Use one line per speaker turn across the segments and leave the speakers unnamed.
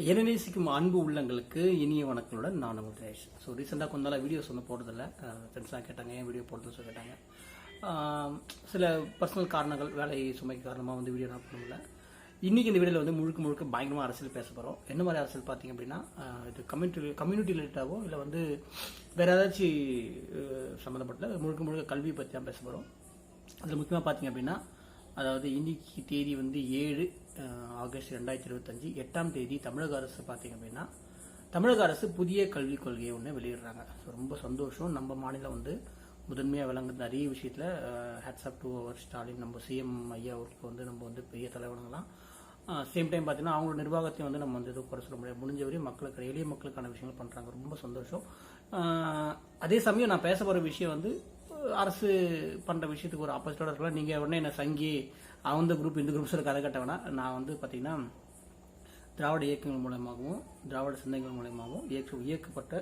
என்ன நேசிக்கும் அன்பு உள்ளங்களுக்கு இனிய வணக்கங்களுடன் நான் உங்கள் தினேஷ். ஸோ ரீசெண்டாக கொஞ்ச நாளாக வீடியோஸ் வந்து போடுறதில்ல ஃப்ரெண்ட்ஸ்லாம் கேட்டாங்க ஏன் வீடியோ போடுறதுன்னு சொல்லி கேட்டாங்க. சில பர்சனல் காரணங்கள் வேலை சுமை காரணமாக வந்து வீடியோ நான் பண்ணல இன்றைக்கி இந்த வீடியோவில் வந்து முழுக்க முழுக்க பயங்கரமாக அரசியல் பேச போகிறோம் என்ன மாதிரி அரசியல் பார்த்தீங்க அப்படின்னா இது கம்யூனிட்டி கம்யூனிட்டி ரிலேட்டாகவோ இல்லை வந்து வேறு ஏதாச்சும் சம்மந்தப்பட்ட முழுக்க முழுக்க கல்வியை பற்றி தான் பேச போகிறோம் அதில் முக்கியமாக பார்த்தீங்க அப்படின்னா அதாவது இன்னைக்கு தேதி வந்து ஏழு ஆகஸ்ட் ரெண்டாயிரத்தி இருபத்தஞ்சு. எட்டாம் தேதி தமிழக அரசு பார்த்தீங்க அப்படின்னா தமிழக அரசு புதிய கல்விக் கொள்கையை ஒன்று வெளியிடுறாங்க. ஸோ ரொம்ப சந்தோஷம். நம்ம மாநிலம் வந்து முதன்மையாக விளங்குது. நிறைய விஷயத்தில் ஹேட்ஸ்அப் டு அவர் ஸ்டாலின் நம்ம சிஎம் ஐயா அவருக்கு வந்து நம்ம வந்து பெரிய தலைவனுங்களாம் சேம் டைம் பார்த்தீங்கன்னா அவங்களோட நிர்வாகத்தையும் வந்து நம்ம வந்து எதுவும் குறை சொல்ல முடியாது. முடிஞ்ச வரையும் மக்களுக்கு எளிய மக்களுக்கான விஷயங்கள் பண்ணுறாங்க ரொம்ப சந்தோஷம். அதே சமயம் நான் பேச போகிற விஷயம் வந்து அரசு பண்ணுற விஷயத்துக்கு ஒரு ஆப்போசிட்டோட இருக்கலாம் நீங்கள் உடனே என்ன சங்கி அந்த குரூப் இந்த குரூப்ஸ் கதை கட்ட வேணாம். நான் வந்து பார்த்தீங்கன்னா திராவிட இயக்கங்கள் மூலயமாகவும் திராவிட சிந்தனைகள் மூலயமாகவும் இயக்க இயக்கப்பட்ட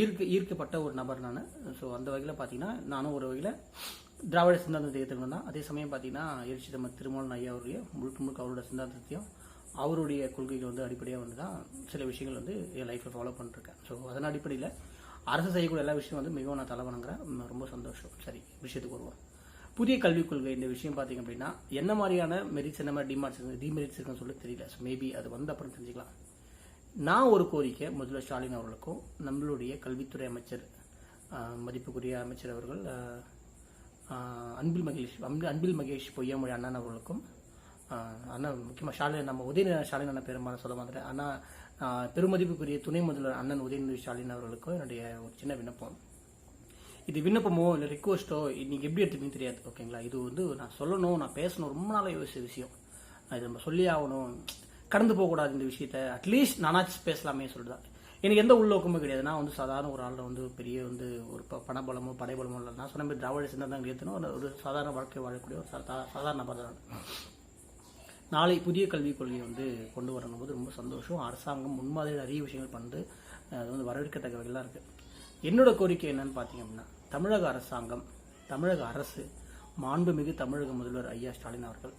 ஈர்க்க ஈர்க்கப்பட்ட ஒரு நபர் நான். ஸோ அந்த வகையில் பார்த்தீங்கன்னா நானும் ஒரு வகையில் திராவிட சிந்தாந்தத்தை ஏற்றுக்கணும் தான். அதே சமயம் பார்த்தீங்கன்னா எழுச்சி நம்ம திருமணன் ஐயா அவருடைய முழுக்க முழுக்க அவரோட சிந்தாந்தத்தையும் அவருடைய கொள்கைகள் வந்து அடிப்படையாக வந்து தான் சில விஷயங்கள் வந்து என் லைஃப்பில் ஃபாலோ பண்ணிருக்கேன் ஸோ அதன் அடிப்படையில் அரசு செய்யக்கூடிய எல்லா விஷயம் வந்து மிகவும் நான் தலை வணங்குறேன். ரொம்ப சந்தோஷம். சரி விஷயத்துக்கு வருவோம். புதிய கல்விக் கொள்கை இந்த விஷயம் பார்த்தீங்க அப்படின்னா என்ன மாதிரியான மெரிட்ஸ் என்ன மாதிரி டிமார்ட்ஸ் டிமெரிட்ஸ் இருக்குன்னு சொல்லி தெரியல. ஸோ மேபி அது வந்து அப்புறம் தெரிஞ்சுக்கலாம். நான் ஒரு கோரிக்கை முதல்வர் ஸ்டாலின் அவர்களுக்கும் நம்மளுடைய கல்வித்துறை அமைச்சர் மதிப்புக்குரிய அமைச்சர் அவர்கள் அன்பில் மகேஷ் அன்பில் அன்பில் மகேஷ் பொய்யாமொழி அண்ணன் அவர்களுக்கும் அண்ணா முக்கியமாக ஸ்டாலின் நம்ம உதயநிதி ஸ்டாலின் அண்ணன் பெரும்பாலும் சொல்ல மாதிரி ஆனால் பெருமதிப்புக்குரிய துணை முதல்வர் அண்ணன் உதயநிதி ஸ்டாலின் அவர்களுக்கும் என்னுடைய ஒரு சின்ன விண்ணப்பம். இது விண்ணப்பமோ இல்லை ரிக்வஸ்ட்டோ நீங்கள் எப்படி எடுத்துப்பீங்கன்னு தெரியாது ஓகேங்களா? இது வந்து நான் சொல்லணும் நான் பேசணும் ரொம்ப நாளாக யோசிச்ச விஷயம். இது நம்ம சொல்லி ஆகணும். கடந்து போகக்கூடாது இந்த விஷயத்த. அட்லீஸ்ட் நானாச்சும் பேசலாமே சொல்லிட்டு எனக்கு எந்த உள்நோக்கமும் கிடையாது. நான் வந்து சாதாரண ஒரு ஆளில் வந்து பெரிய வந்து ஒரு ப பணபலமோ படைபலமோ இல்லை. நான் சொன்ன மாதிரி திராவிட சிந்தனை ஏற்றணும் ஒரு- ஒரு சாதாரண வாழ்க்கை வாழக்கூடிய ஒரு சாதாரண நபர் தான். நாளை புதிய கல்விக் கொள்கையை வந்து கொண்டு வரணும் போது ரொம்ப சந்தோஷம். அரசாங்கம் முன்மாதிரியில் நிறைய விஷயங்கள் பண்ணுது அது வந்து வரவேற்கத்தக்க வகையில் இருக்குது என்னோட கோரிக்கை என்னன்னு பார்த்தீங்க அப்படின்னா தமிழக அரசாங்கம் தமிழக அரசு மாண்புமிகு தமிழக முதல்வர் ஐயா ஸ்டாலின் அவர்கள்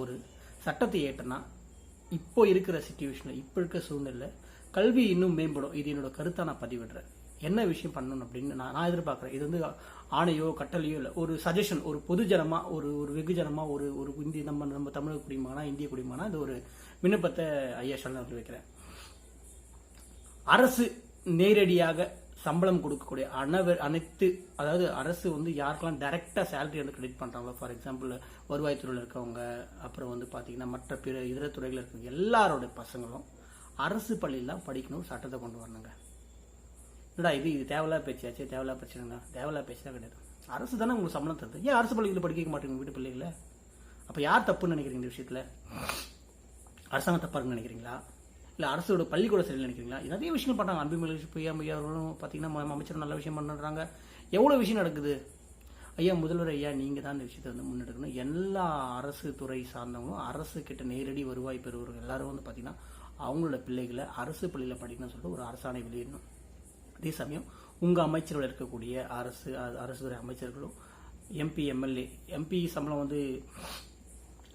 ஒரு சட்டத்தை ஏற்றினா இப்போ இருக்கிற சுச்சுவேஷனில் இப்போ இருக்கிற சூழ்நிலை கல்வி இன்னும் மேம்படும். இது என்னோட கருத்தை நான் பதிவிடுறேன். என்ன விஷயம் பண்ணணும் அப்படின்னு நான் நான் எதிர்பார்க்குறேன். இது வந்து ஆணையோ கட்டளையோ இல்லை. ஒரு சஜஷன் ஒரு பொதுஜனமாக ஒரு ஒரு வெகுஜனமாக ஒரு ஒரு இந்திய நம்ம நம்ம தமிழக குடிமகனா இந்திய குடிமகனா இது ஒரு விண்ணப்பத்தை ஐயா ஸ்டாலின் அவர்கள் வைக்கிறேன் அரசு நேரடியாக சம்பளம் கொடுக்கக்கூடிய அனைவர் அனைத்து அதாவது அரசு வந்து யாருக்கெல்லாம் டைரக்டா சேலரி வந்து கிரெடிட் பண்ணுறாங்களோ ஃபார் எக்ஸாம்பிள் வருவாய்த்துறையில் இருக்கவங்க அப்புறம் வந்து பார்த்தீங்கன்னா மற்ற பிற இதர துறைகளில் இருக்கவங்க எல்லாரோட பசங்களும் அரசு பள்ளியில் படிக்கணும் சட்டத்தை கொண்டு வரணுங்க. என்னடா இது இது தேவையில்லா பேச்சாச்சு தேவையில்லா பிரச்சனைங்களா? தேவையில்லா பேச்சா கிடையாது. அரசு தானே உங்களுக்கு சம்பளம் தருது. ஏன் அரசு பள்ளிகளில் படிக்க மாட்டேங்க வீட்டு பிள்ளைகளை? அப்போ யார் தப்புன்னு நினைக்கிறீங்க இந்த விஷயத்தில்? அரசாங்கம் தப்பாக நினைக்கிறீங்களா? இல்லை அரசோட பள்ளிக்கூட சரியில் நினைக்கிறீங்களா? நிறைய விஷயம் பண்ணுறாங்க அன்புமலை பொய்யா ஐயா அவர்களும் பார்த்தீங்கன்னா ம- அமைச்சர் நல்ல விஷயம் பண்ணுறாங்க எவ்வளோ விஷயம் நடக்குது? ஐயா முதல்வர் ஐயா நீங்கள் தான் இந்த விஷயத்தை வந்து முன்னெடுக்கணும். எல்லா அரசு துறை சார்ந்தவங்களும் அரசு கிட்ட நேரடி வருவாய் பெறுவர்கள் எல்லாரும் வந்து பார்த்தீங்கன்னா அவங்களோட பிள்ளைகளை அரசு பள்ளியில் படிக்கணும்னு சொல்லிட்டு ஒரு அரசாணை வெளியிடணும். அதே சமயம் உங்கள் அமைச்சரில் இருக்கக்கூடிய அரசு அரசு துறை அமைச்சர்களும் எம்பி எம்எல்ஏ எம்பி சம்பளம் வந்து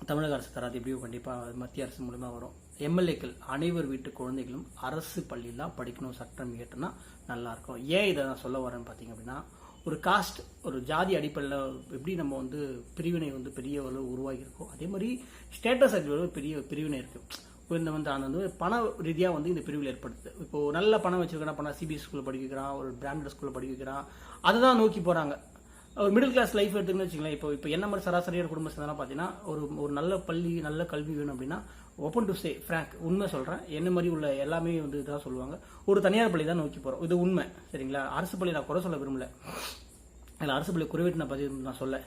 தமிழக அரசு தராது எப்படியோ கண்டிப்பாக மத்திய அரசு மூலமா வரும். எம்எல்ஏக்கள் அனைவர் வீட்டு குழந்தைகளும் அரசு பள்ளியில் தான் படிக்கணும் சட்டம் இயற்றினா நல்லாயிருக்கும் ஏன் இதை நான் சொல்ல வரேன்னு பார்த்தீங்க அப்படின்னா ஒரு காஸ்ட் ஒரு ஜாதி அடிப்படையில் எப்படி நம்ம வந்து பிரிவினை வந்து பெரிய அளவு உருவாகி அதே மாதிரி ஸ்டேட்டஸ் அடிப்படையில் பெரிய பிரிவினை இருக்குது இந்த வந்து அந்த வந்து பண ரீதியாக வந்து இந்த பிரிவில் ஏற்படுது. இப்போ நல்ல பணம் வச்சிருக்கான பணம் சிபிஎஸ் ஸ்கூலில் படிக்க வைக்கிறான் ஒரு பிராண்டட் ஸ்கூலில் படிக்க வைக்கிறான் அதை தான் நோக்கி போகிறாங்க ஒரு மிடில் கிளாஸ் லைஃப் எடுத்துன்னு வச்சுக்கலாம் இப்போ இப்போ என்ன மாதிரி சராசரியான குடும்ப சேர்ந்தாலும் பார்த்தீங்கன்னா ஒரு ஒரு நல்ல பள்ளி நல்ல கல்வி வேணும் அப்படின்னா ஓப்பன் டு சே ஃப்ராங்க் உண்மை சொல்கிறேன் என்ன மாதிரி உள்ள எல்லாமே வந்து இதாக சொல்லுவாங்க. ஒரு தனியார் பள்ளி தான் நோக்கி போகிறோம் இது உண்மை சரிங்களா? அரசு பள்ளி நான் குறை சொல்ல விரும்பல. அதில் அரசு பள்ளி குறைவிட்டு நான் பதிவு நான் சொல்ல.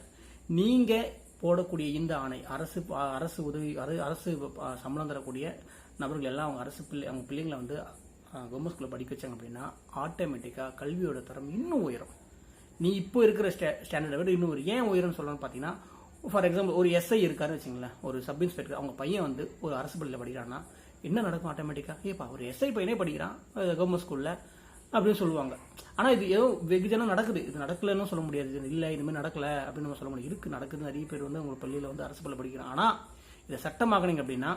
நீங்கள் போடக்கூடிய இந்த ஆணை அரசு அரசு உதவி அரசு சம்பளம் தரக்கூடிய நபர்கள் எல்லாம் அவங்க அரசு பிள்ளை அவங்க பிள்ளைங்களை வந்து கவர்மெண்ட் ஸ்கூலில் படிக்க வச்சாங்க அப்படின்னா ஆட்டோமேட்டிக்காக கல்வியோட தரம் இன்னும் உயரும். நீ இப்போ இருக்கிற ஸ்டே ஸ்டாண்டர்டை விட இன்னும் ஒரு ஏன் உயரம்னு சொல்லணும்னு பார்த்தீங்கன்னா ஃபார் எக்ஸாம்பிள் ஒரு எஸ்ஐ இருக்காருன்னு வச்சுங்களேன் ஒரு சப் இன்ஸ்பெக்டர் அவங்க பையன் வந்து ஒரு அரசு பள்ளியில் படிக்கிறான்னா என்ன நடக்கும் ஆட்டோமேட்டிக்காக ஏப்பா ஒரு எஸ்ஐ பையனே படிக்கிறான் கவர்மெண்ட் ஸ்கூலில் அப்படின்னு சொல்லுவாங்க. ஆனால் இது ஏதோ வெகுஜனம் நடக்குது. இது நடக்கலைன்னு சொல்ல முடியாது. இது இல்லை இதுமாதிரி நடக்கலை அப்படின்னு நம்ம சொல்ல முடியும் இருக்குது நடக்குது நிறைய பேர் வந்து அவங்க பள்ளியில் வந்து அரசு பள்ளி படிக்கிறாங்க. ஆனால் இதை சட்டமாக்குனீங்க அப்படின்னா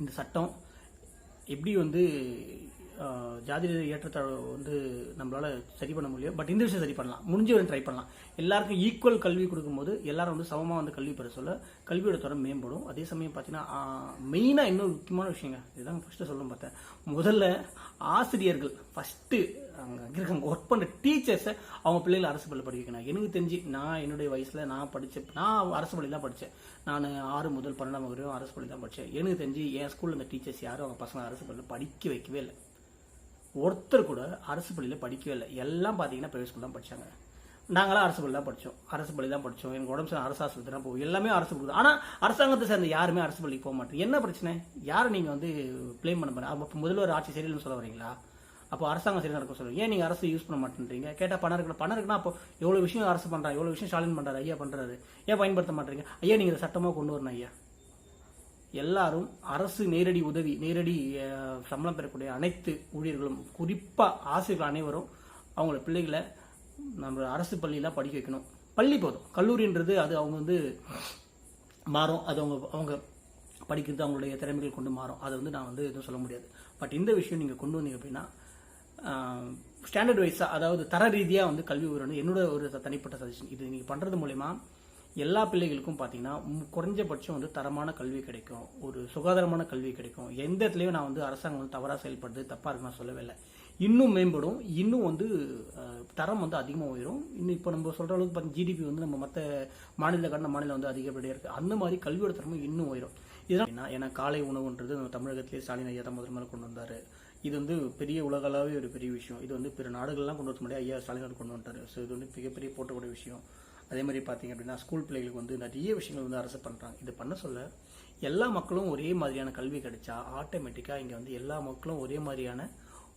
இந்த சட்டம் எப்படி வந்து ஜாதி ஏற்றத்தாழ்வு வந்து நம்மளால சரி பண்ண முடியும் பட் இந்த விஷயம் சரி பண்ணலாம். முடிஞ்ச வரை ட்ரை பண்ணலாம். எல்லாருக்கும் ஈக்குவல் கல்வி கொடுக்கும்போது எல்லாரும் வந்து சமமாக வந்து கல்வி பெற சொல்ல கல்வியோட தரம் மேம்படும். அதே சமயம் பார்த்தீங்கன்னா மெயினாக இன்னொரு முக்கியமான விஷயங்க. இதுதான் ஃபஸ்ட்டு சொல்ல பார்த்தேன். முதல்ல ஆசிரியர்கள் ஃபஸ்ட்டு அங்கே இருக்காங்க ஒர்க் பண்ணுற டீச்சர்ஸை அவங்க பிள்ளைகளை அரசு பள்ளி படிக்க வைக்கணும். எனக்கு தெரிஞ்சு நான் என்னுடைய வயசில் நான் படித்த நான் அரசு பள்ளி தான் படித்தேன் நான் ஆறு முதல் பன்னெண்டாம் வரையும் அரசு பள்ளி தான் படித்தேன் எனக்கு தெரிஞ்சு என் ஸ்கூலில் இந்த டீச்சர்ஸ் யாரும் அவங்க பசங்களை அரசு பள்ளியில் படிக்க வைக்கவே இல்லை. ஒருத்தர் கூட அரசு பள்ளியில் படிக்கவே இல்லை. எல்லாம் பார்த்தீங்கன்னா பிரைவேட் ஸ்கூல் தான் படிச்சாங்க. நாங்களாம் அரசு பள்ளி தான் படித்தோம் அரசு பள்ளி தான் படித்தோம் எங்கள் உடம்பு சரியில்லை, அரசு ஆஸ்பத்திரி தான் போகும் எல்லாமே அரசு பள்ளி ஆனால் அரசாங்கத்தை சேர்ந்த யாருமே அரசு பள்ளிக்கு போக மாட்டேன் என்ன பிரச்சனை? யாரை நீங்கள் வந்து ப்ளேம் பண்ண போகிறேன் அப்போ முதல்வர் ஆட்சி சரியில்லைன்னு சொல்ல வரீங்களா? அப்போ அரசாங்கம் சரி நடக்க சொல்லுங்க. ஏன் நீங்கள் அரசு யூஸ் பண்ண மாட்டேன்றீங்க? கேட்டால் பணம் இருக்கணும் பணம் இருக்குன்னா அப்போ எவ்வளோ விஷயம் அரசு பண்ணுறா எவ்வளோ விஷயம் ஸ்டாலின் பண்ணுறாரு ஐயா பண்ணுறாரு ஏன் பயன்படுத்த மாட்டேறீங்க? ஐயா நீங்கள் சட்டமாக கொண்டு வரணும் ஐயா. எல்லாரும் அரசு நேரடி உதவி நேரடி சம்பளம் பெறக்கூடிய அனைத்து ஊழியர்களும் குறிப்பாக ஆசிரியர்கள் அனைவரும் அவங்களோட பிள்ளைகளை நம்ம அரசு பள்ளியில் படிக்க வைக்கணும். பள்ளி போதும். கல்லூரின்றது அது அவங்க வந்து மாறும். அது அவங்க அவங்க படிக்கிறது அவங்களுடைய திறமைகள் கொண்டு மாறும். அதை வந்து நான் வந்து எதுவும் சொல்ல முடியாது. பட் இந்த விஷயம் நீங்கள் கொண்டு வந்தீங்க அப்படின்னா ஸ்டாண்டர்ட் வைஸாக அதாவது தர ரீதியாக வந்து கல்வி உயரணும் என்னோட ஒரு தனிப்பட்ட சஜஷன் இது நீங்கள் பண்ணுறது மூலயமா எல்லா பிள்ளைகளுக்கும் பார்த்தீங்கன்னா குறைஞ்சபட்சம் வந்து தரமான கல்வி கிடைக்கும். ஒரு சுகாதாரமான கல்வி கிடைக்கும். எந்த இடத்துலையும் நான் வந்து அரசாங்கம் வந்து தவறாக செயல்படுது தப்பாக இருக்கு நான் சொல்லவே இல்லை. இன்னும் மேம்படும். இன்னும் வந்து தரம் வந்து அதிகமாக உயரும். இன்னும் இப்போ நம்ம சொல்கிற அளவுக்கு பார்த்தீங்கன்னா ஜிடிபி வந்து நம்ம மற்ற மாநில கடந்த மாநிலம் வந்து அதிகப்படியாக இருக்குது அந்த மாதிரி கல்வியோட தரமும் இன்னும் உயரும். இதெல்லாம் ஏன்னா காலை உணவுன்றது நம்ம தமிழகத்திலே ஸ்டாலின் ஐயா தான் முதல் முதல்ல கொண்டு வந்தார். இது வந்து பெரிய உலகளாவே ஒரு பெரிய விஷயம். இது வந்து பிற நாடுகள்லாம் கொண்டு வர முடியாது ஐயா ஸ்டாலின் கொண்டு வந்துட்டார். ஸோ இது வந்து மிகப்பெரிய போட்டக்கூடிய விஷயம். அதே மாதிரி பார்த்தீங்க அப்படின்னா ஸ்கூல் பிள்ளைகளுக்கு வந்து நிறைய விஷயங்கள் வந்து அரசு பண்ணுறாங்க இது பண்ண சொல்ல எல்லா மக்களும் ஒரே மாதிரியான கல்வி கிடைச்சா ஆட்டோமேட்டிக்காக இங்கே வந்து எல்லா மக்களும் ஒரே மாதிரியான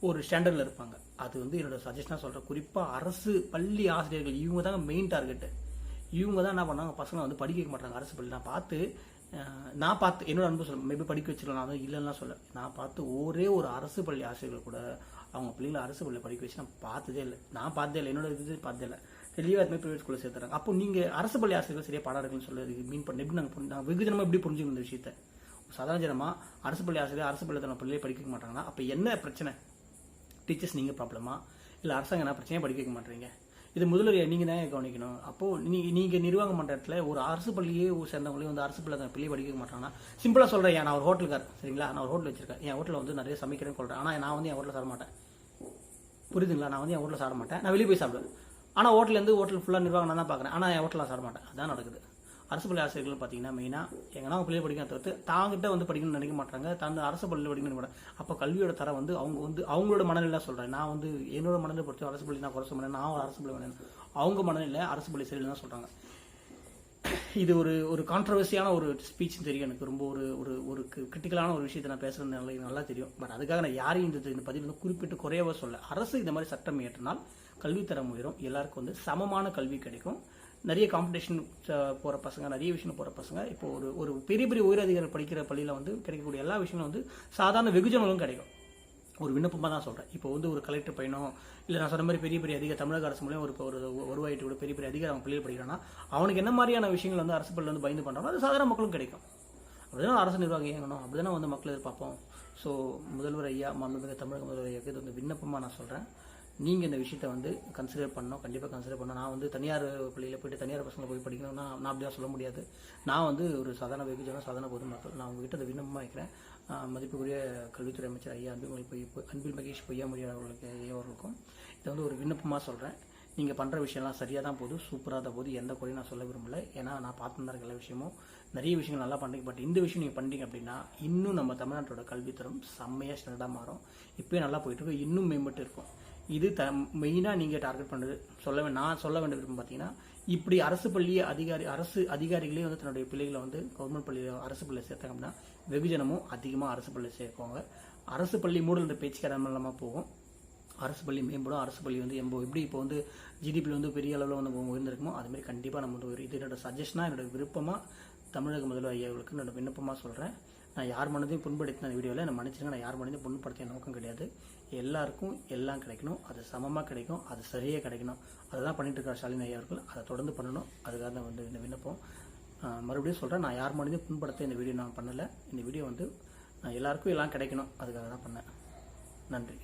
ஒரு ஸ்டாண்டர்டில் இருப்பாங்க. அது வந்து என்னோட சஜஷனாக சொல்கிறேன் குறிப்பாக அரசு பள்ளி ஆசிரியர்கள் இவங்க தாங்க மெயின் டார்கெட்டு இவங்க தான் என்ன பண்ணாங்க பசங்களை வந்து படிக்க வைக்க மாட்டாங்க அரசு பள்ளி நான் பார்த்து நான் பார்த்து என்னோட அனுபவம் சொல்ல மேபி படிக்க வச்சிடலாம் நான் இல்லைன்னா சொல்ல நான் பார்த்து ஒரே ஒரு அரசு பள்ளி ஆசிரியர்கள் கூட அவங்க பிள்ளைங்களை அரசு பள்ளியில் படிக்க வச்சு நான் பார்த்ததே இல்லை. நான் பார்த்ததே இல்லை. என்னோட இது பார்த்ததே இல்லை. தெளிவாக மாதிரி ப்ரைவேட் ஸ்கூலில் சேர்த்துறாங்க. அப்போ நீங்கள் அரசு பள்ளி ஆசிரியர்கள் சரியாக பாடம் எடுக்கணும்னு சொல்லி மீன் பண்ணி எப்படி நாங்கள் நாங்கள் வெகுஜனமாக எப்படி புரிஞ்சுக்கணும் இந்த விஷயத்தை? சாதாரண ஜனமாக அரசு பள்ளி ஆசிரியர் அரசு பள்ளி தன பிள்ளையை படிக்க மாட்டாங்கன்னா அப்போ என்ன பிரச்சனை? டீச்சர்ஸ் நீங்கள் ப்ராப்ளமா இல்லை அரசாங்கம் என்ன பிரச்சனையாக படிக்க வைக்க மாட்டீங்க இது முதல்வர் நீங்கள் தான் கவனிக்கணும்? அப்போது நீங்கள் நீங்கள் நிர்வாக இடத்துல ஒரு அரசு பள்ளியே சேர்ந்தவங்களையும் வந்து அரசு பள்ளி பிள்ளையை படிக்க மாட்டாங்கன்னா சிம்பிளாக சொல்கிறேன் நான் ஒரு ஹோட்டலுக்கார் சரிங்களா? நான் ஒரு ஹோட்டல் வச்சிருக்கேன். என் ஹோட்டலில் வந்து நிறைய சமைக்கிறேன்னு சொல்கிறேன் ஆனால் நான் வந்து என் ஹோட்டலில் சாப்பிட மாட்டேன். புரியுதுங்களா? நான் வந்து என் ஹோட்டலில் சாப்பிட மாட்டேன். நான் வெளியே போய் சாப்பிடுவேன். ஆனால் ஹோட்டலேருந்து ஹோட்டல் ஃபுல்லாக நிர்வாகம் நான் தான் பார்க்குறேன். ஆனால் என் ஹோட்டலில் சாப்பிட மாட்டேன். அதான் நடக்குது. அரசு பள்ளி ஆசிரியர்கள் பார்த்தீங்கன்னா மெயினாக எங்கன்னா பிள்ளை பிள்ளைய தவிர்த்து தாங்கிட்ட வந்து படிக்கணும்னு நினைக்க மாட்டாங்க. தான் அரசு பள்ளியில் படிக்கணும்னு மாட்டாங்க. அப்போ கல்வியோட தரம் வந்து அவங்க வந்து அவங்களோட மனநிலை சொல்கிறேன் நான் வந்து என்னோட மனநிலை பொறுத்து அரசு பள்ளி நான் குறை சொல்லேன் நான் ஒரு அரசு பள்ளி வேணும் அவங்க மனநிலை அரசு பள்ளி சரியில் தான் சொல்கிறாங்க இது ஒரு ஒரு கான்ட்ரவர்சியான ஒரு ஸ்பீச் தெரியும் எனக்கு. ரொம்ப ஒரு ஒரு ஒரு கிரிட்டிக்கலான ஒரு விஷயத்தை நான் பேசுறது நல்லா நல்லா தெரியும். பட் அதுக்காக நான் யாரையும் இந்த இந்த பதிவு வந்து குறிப்பிட்டு குறையவே சொல்ல. அரசு இந்த மாதிரி சட்டம் இயற்றினால் கல்வித்தரம் உயரும். எல்லாருக்கும் வந்து சமமான கல்வி கிடைக்கும். நிறைய காம்படிஷன் போகிற பசங்க நிறைய விஷயம் போகிற பசங்க இப்போ ஒரு ஒரு பெரிய பெரிய உயரதிகாரி படிக்கிற பள்ளியில் வந்து கிடைக்கக்கூடிய எல்லா விஷயங்களும் வந்து சாதாரண வெகுஜனங்களும் கிடைக்கும். ஒரு விண்ணப்பமாக தான் சொல்கிறேன் இப்போ வந்து ஒரு கலெக்டர் பையனோ இல்லை நான் சொன்ன மாதிரி பெரிய பெரிய அதிக தமிழக அரசு மூலியம் ஒரு ஒரு வருவாயிட்டு கூட பெரிய பெரிய அதிகாரம் அவன் பிள்ளைகள் படிக்கிறான்னா அவனுக்கு என்ன மாதிரியான விஷயங்கள் வந்து அரசு பள்ளியில் வந்து பயந்து பண்ணுறாங்க அது சாதாரண மக்களும் கிடைக்கும். அப்படிதான் அரசு நிர்வாகம் இயங்கணும்? அப்படிதானே வந்து மக்கள் எதிர்பார்ப்போம்? ஸோ முதல்வர் ஐயா மாண்புமிகு தமிழக முதல்வர் ஐயாவுக்கு இது வந்து விண்ணப்பமாக நான் சொல்கிறேன் நீங்கள் இந்த விஷயத்தை வந்து கன்சிடர் பண்ணணும் கண்டிப்பாக கன்சிடர் பண்ணணும். நான் வந்து தனியார் பள்ளியில் போயிட்டு தனியார் பசங்களை போய் படிக்கணும்னா நான் அப்படிலாம் சொல்ல முடியாது. நான் வந்து ஒரு சாதாரண வெகுஜன சாதாரண பொதுமக்கள் நான் உங்ககிட்ட இந்த விண்ணப்பமாக வைக்கிறேன். மதிப்புக்குரிய கல்வித்துறை அமைச்சர் ஐயா அன்பில் பொய் அன்பில் மகேஷ் பொய்யாமொழி அவர்களுக்கு ஐயாவர்களுக்கும் இதை வந்து ஒரு விண்ணப்பமாக சொல்கிறேன் நீங்கள் பண்ணுற விஷயம்லாம் சரியாக தான் போகுது சூப்பராக தான் போகுது. எந்த குறையும் நான் சொல்ல விரும்பல. ஏன்னா நான் பார்த்து தான் எல்லா விஷயமும். நிறைய விஷயங்கள் நல்லா பண்ணுறீங்க பட் இந்த விஷயம் நீங்கள் பண்ணுறீங்க அப்படின்னா இன்னும் நம்ம தமிழ்நாட்டோட கல்வித்தரம் செம்மையாக ஸ்டாண்டர்டாக மாறும். இப்போயே நல்லா போயிட்டுருக்கோம் இன்னும் மேம்பட்டு இருக்கும். இது த மெயினாக நீங்கள் டார்கெட் பண்ணுறது சொல்ல நான் சொல்ல வேண்டிய விருப்பம் பார்த்தீங்கன்னா இப்படி அரசு பள்ளி அதிகாரி அரசு அதிகாரிகளே வந்து தன்னுடைய பிள்ளைகளை வந்து கவர்மெண்ட் பள்ளியில் அரசு பள்ளியில் சேர்த்தாங்க அப்படின்னா வெகுஜனமும் அதிகமாக அரசு பள்ளியில் சேர்க்குவாங்க. அரசு பள்ளி மூடல் பேச்சுக்காரன் இல்லாமல் போகும். அரசு பள்ளி மேம்படும். அரசு பள்ளி வந்து எம்போ எப்படி இப்போ வந்து ஜிடிபியில் வந்து பெரிய அளவில் வந்து உயர்ந்திருக்குமோ அதுமாரி கண்டிப்பாக நம்ம வந்து ஒரு- இது என்னோட சஜஷனாக என்னோட விருப்பமாக தமிழக முதல்வர் ஐயாவுக்கு என்னோட விண்ணப்பமாக சொல்கிறேன் நான் யார் மனதையும் புண்படுத்தின அந்த வீடியோவில் நான் மன்னிச்சிருங்க. நான் யார் மனதையும் புண்படுத்திய நோக்கம் கிடையாது. எல்லாருக்கும் எல்லாம் கிடைக்கணும். அது சமமாக கிடைக்கும். அது சரியாக கிடைக்கணும். அதுதான் பண்ணிட்டு இருக்கிற ஸ்டாலின் ஐயா அவர்கள். அதை தொடர்ந்து பண்ணணும். அதுக்காக தான் வந்து இந்த விண்ணப்பம். மறுபடியும் சொல்கிறேன் நான் யார் மனதையும் புண்படுத்த இந்த வீடியோ நான் பண்ணலை. இந்த வீடியோ வந்து நான் எல்லாருக்கும் எல்லாம் கிடைக்கணும். அதுக்காக தான் பண்ணேன். நன்றி.